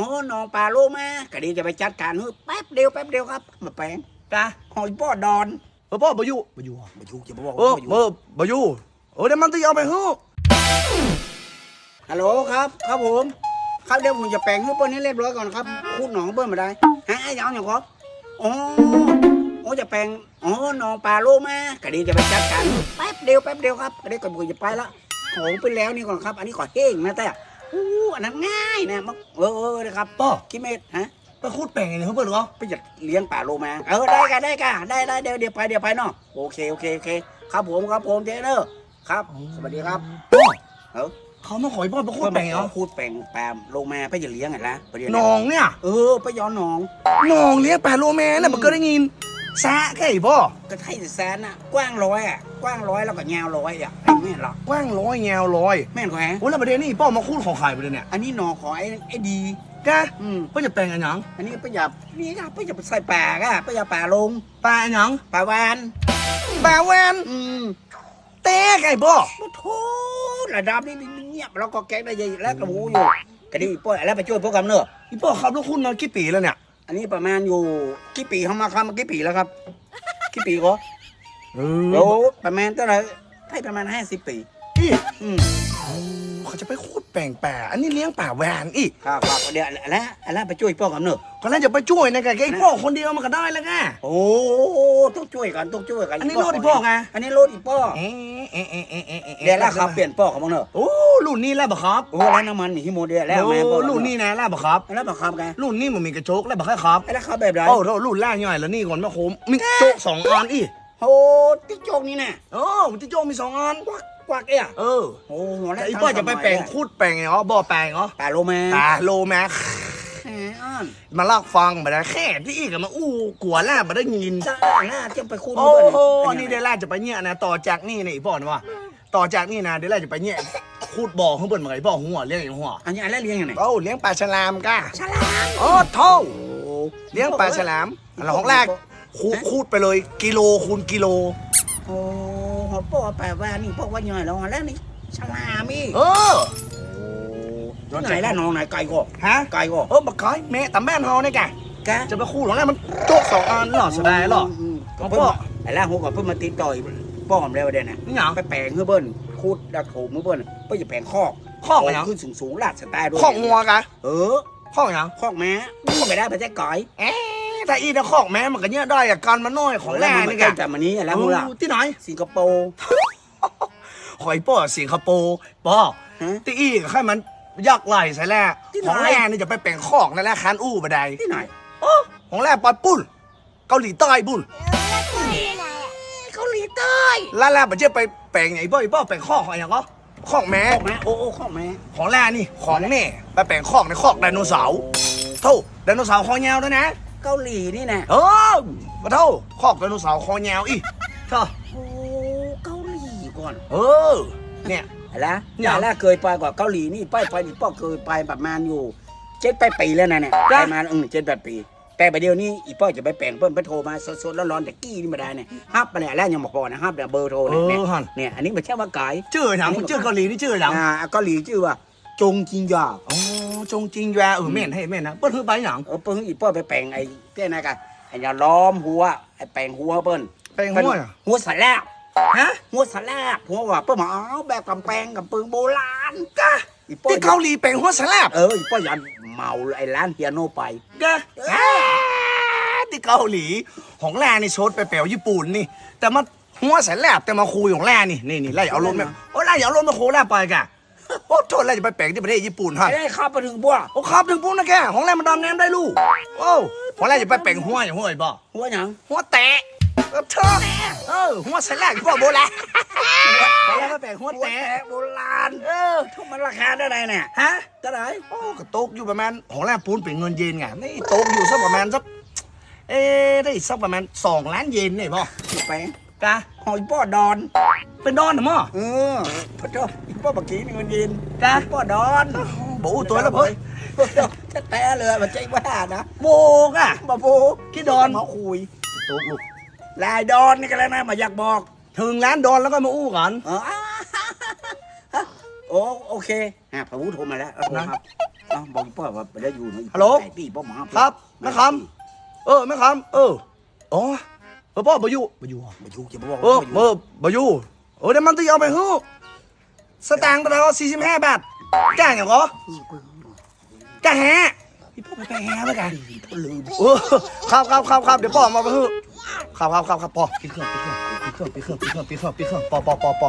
อ๋อน้องปลาโลมาก็ดีจะไปจัดการเฮ้ยแป๊บเดียวแป๊บเดียวครับ มาแปลงกะหอยป้อดอนเออพ่อบ่อยู่บ่อยู่อะมาอยู่จะบอกเออว่าเออบ่อยู่เออเดี๋ยวมันตีเอาไปฮู้ฮัลโหลครับ ครับผม ครับเดี๋ยวผมจะแปลงให้เปิ้ลให้เรียบร้อยก่อนครับคูดหนองเปิ้ลมาได้ฮะไอ้ยาวอย่างครับอ๋อโอ้จะแปลงอ๋อน้องปลาโลมาก็ดีจะไปจัดการเฮ้ยแป๊บเดียวแป๊บเดียวครับก็ได้ก่อนผมจะไปละของไปแล้วนี่ก่อนครับ อันนี้ขอเฮ้งนะแต่ อู้อันนั้นง่ายนะมักเออเออนะครับพ่อคิดเมตรฮะไปคูดแป้งไงเนี่ยเพิ่นเหรอไปจะเลี้ยงป่าโลมาเออได้กันได้กันได้ได้เดี๋ยวเดี๋ยวไปเดี๋ยวไปเนาะโอเคโอเคโอเค ครับผมครับผมเจเนอร์ครับ สวัสดีครับพ่อเอ้าเขามาขอให้พ่อไปคูดแป้งเหรอพูดแปลงแปมโลมาไปจะเลี้ยงไงละประเดี๋ยวน้องเนี่ยเออไปย้อนหนองน้องเลี้ยงแปดโลแม่น่ะมันก็ได้ยิน ซะแค่ไอ้พ่อก็ไทยแสนน่ะ กว้างร้อยอะ กว้างร้อยแล้วก็ยาวร้อยอะไอ้แม่นหรอกกว้างร้อยแงวร้อยแม่นขอแฮะโอ้แล้วประเด็นนี่พ่อมาคูดของใครประเด็นเนี่ยอันนี้หนอของไอ้ไอ้ดีกะอืม เพิ่นจะแปลงอันหยังอันนี้ไปหยับนี่ก็ไปหยับใส่ป่าก็ไปหยับป่าลงปลาอันหยังป่าวานปลาแวนอืมเต้ไก่พ่อโอ้โหระดับนี้เงียบแล้วก็แก๊กได้ยังแล้วกระหูอยู่กระดิ่งป้อยแล้วไปช่วยพวกกำเนิดพี่พ่อขับรถคุณมากี่ปีแล้วเนี่ย อันนี้ประมาณอยู่กี่ปีเขามาคำมากี่ปีแล้วครับกี่ปีก็เอโอ้ประมาณเท่าไหร่ให้ประมาณห้าสิบปีอีอืม เขาจะไปคูดแป้งป่าอันนี้เลี้ยงป่าแวนอีกครับครับเดี๋ยวแล้วแล้วไปช่วยพวกกำเนิดก็น่าจะไปช่วยนะแกไอ้พ่อคนเดียวมันก็ได้แล้วไงโอ้ต้องช่วยกันต้องช่วยกันอันนี้รถอีพ่อไงอันนี้รถอีพ่อเอ๊ะเอ๊ะเอ๊ะเอ๊ะเอ๊ะเอ๊ะเดี๋ยวแล้วครับเปลี่ยนพ่อของมันเนอะโอ้รุ่นนี้แล้วบ่ครับโอ้แล้วน้ำมันนี่ที่โมเดลแล้วแม่โอ้พ่อรุ่นนี้นะแล้วบ่ครับแล้วบังคับไงรุ่นนี้มันมีกระจกแล้วบ่ครับแล้วเขาแบบไหนโอ้โหรุ่นแรกย่อยแล้วนี่ก่อนแม่โคมมีกระจกสองอันอี โอ้ติ๊กโจกนี่น่ะโอ้ที่โจกมีสองอัน กวักกวักเอ้ยเออโอ้หัวแต่ไอ้พ่อจะไปแปลงคูดแปลงไงอ๋อบ่อแปลงเหรอป่าโลมาตาโลแม็กแหมอ่อนมาลากฟังมาได้แค่ที่อีกอะมาอู้กลัวแล้วมาได้ยิน จ้าหน้าจะไปคูดโอ้ด้วยโหกันี่เดี๋ยวแรกจะไปเนี่ยนะต่อจากนี่นี่พ่อนะว่า ต่อจากนี่นะเดี๋ยวแรกจะไปเนี่ยคูดบ่อข้างบนมาไอ้พ่อหัวเลี้ยงอย่างหัวอันนี้อะไรเลี้ยงยังไงโอ้เลี้ยงปลาฉลามก้าฉลาม โอ้เท่าโอ้เลี้ยงปลาฉลามอันละของแรก คูดคูดไปเลย กิโลคูณกิโล โอ้หัวพ่อแปลว่านี่พ่อว่าย่อยแล้วแล้วนี่ฉลามอีกเออโอ้ไหนล่ะน้องไหนไก่ก็ฮะไก่ก็เออบักไก่แม่แต่แม่นเฮาเนี่ยแกแกจะไปคูดหรอไงมันโจกสองอันหรอแสดงหรออืมของเพิ่พ่งอไอ้ล่างหัวกับเพิ่งมาติดต่อยป้อมแล้วเด่นน่ะนี่หยังไปแปลงเพื่อเบิ้ลคูดดักโถมเพื่อเบิ้ลเพื่อจะแปลงคอกคอกอะไรหยังขึ้นสูงสูงๆลาดสไตล์ด้วยของงัวกะเออของหยังคอกแม้ก็ไม่ได้ไปแจ้ก่อยเอ๊ะ แต่อีแต่ของแม่มันก็เนี่ยได้อะการมันน้อยของแร่นี่นี่แกแกจับมันนี้แล้วมึงล่ะเออที่ไหนสิงคโปร์หอยป้อสิงคโปร์ป้อฮะที่อีกให้มันยักไหลใส่แร่ที่ไหนของแร่นี่จะไปแปลงคอกนั่นแหละคันอู้บันไดที่ไหนโอ้ของแร่ปอยปุ้นเกาหลีใต้บุ่นเกาหลีใต้แล้วแร่มันจะไปแปลงไอ้ป้อไอ้ป้อแปลงคอกอะไรอย่างก็คอกแม่คอกแม้โอ้โอ้คอกแม้ของแร่นี่ของแม่ไปแปลงคอกในคอกไดโนเสาร์เท่าไดโนเสาร์คอยาวด้วยนะ เกาหลีนี่นะเออมาเท่าคอกไดโนเสาร์คอยาวอีเท่าโอ้เกาหลีก่อนเออ เนี่ยอะไรนะเนี่ยแต่ละเคยไปกว่าเกาหลีนี่ไปไปนี่ป้อเคยไปประมาณอยู่เจ็ดแปดปีแล้วนะเนี่ยจ้ะไปมาอืมเจ็ดแปดปี แต่ประเดี๋ยวนี้อีป้อจะไปแปลงเพิ่มไปโทรมาสดๆแล้วร้อนๆแต่กี้นี่มาได้เนี่ยฮับมาเนี่ยแล้วยังบอกพอนะฮับเนี่ยเบอร์โทรเอเนี่ยอฮันเนี่ยอันนี้ไม่ใช่ว่าไก่ชื่อหยังชื่อเกาหลีนี่ชื่อหยังอ่าเกาหลีชื่อว่าจงจินยาอ๋อ จงจริงแวเออเม่นให้เม่นนะเปิ้ลคือไปหยังเออเปิ้งอีป้อไปแปลงไอ้เจ้านะกันไอ้ยาล้อมหัวไอ้แปลงหัวเปิ้นแปลงหัวอะหัวสแลกฮะหัวสแลกหัวว่าเปิ้ลมาเอาแบบกำแพงกับปืนโบราณกะอีป้อที่เกาหลีแปลงหัวสลับเอออีป้อยันเมาไอ้ร้านเฮียโนไปกะที่เกาหลีของแร่นี่โชดไปแปลวญี่ปุ่นนี่ แต่มาหัวสลับแต่มาคุยของแร่นี่นี่นี่ไล่เอารถมาโอ้ไล่เอารถมาโคแร่ไปกะ โอ้โทษไล่จะไปแปลงที่ประเทศญี่ปุ่นฮะไอ้ได้ข้าไปถึงบัวโอ้ครับถึงปุ๊บนะแกของแร่มันดำน้ำได้ลูกโอ้ของแร่จะไปแปลงหัวอย่างหัวไอ้บ่หัวหยังหัวแตะเออเธอเออหัวสลับพ่อโบราณของแร่ไปแปลงหัวหัวแตะแตกโบราณเออทุกมันราคาได้ไหนเนี่ยฮะเท่าไหร่โอ้ก็ตกอยู่ประมาณของแรกปูนเป็นเงินเยนไงนี่ตกอยู่สักประมาณสักเอ๊ะได้สักประมาณสองล้านเยนนี่ป่ะอีแปลงกะหอยป้อดอน เป็นดอนเหรอมั้งเออพระเจ้าอีป้อบักกี้นี่เงินยินกะอีป้อดอนโบ้ตัวแล้วเฮ้ยจะแต่เลยมันใจว่านะโบกอะมาโบขี้ดอนมาคุยตกลูกลายดอนนี่กันแล้วนะมาอยากบอก ถึงล้านดอนแล้วก็มาอู้กันเออโอ้โอเคฮะพระวุฒิโทรมาแล้วเอาโทรครับเอ้าบอกพ่อว่าไปได้อยู่นะฮัลโหลไอ้พี่พ่อหมาครับแม่คำเออแม่คำเอออ๋อเออพ่อบอยู่บอยู่มาอยู่จะบอกเออเออบอยู่ โอ้เดี๋ยวมันตีเอาไปฮู้สตางค์เราสี่สิบห้าบาทจ้างอย่างเหรอจ้างแฮะพี่พ่อไปแฮะไปกันลืมเออครับครับครับครับเดี๋ยวพ่อมาไปฮู้ครับครับครับครับพ่อปีเครื่องปีเครื่องปีเครื่องปีเครื่องปีเครื่องปิดเครื่องปิดเครื่องปอปอปอปอ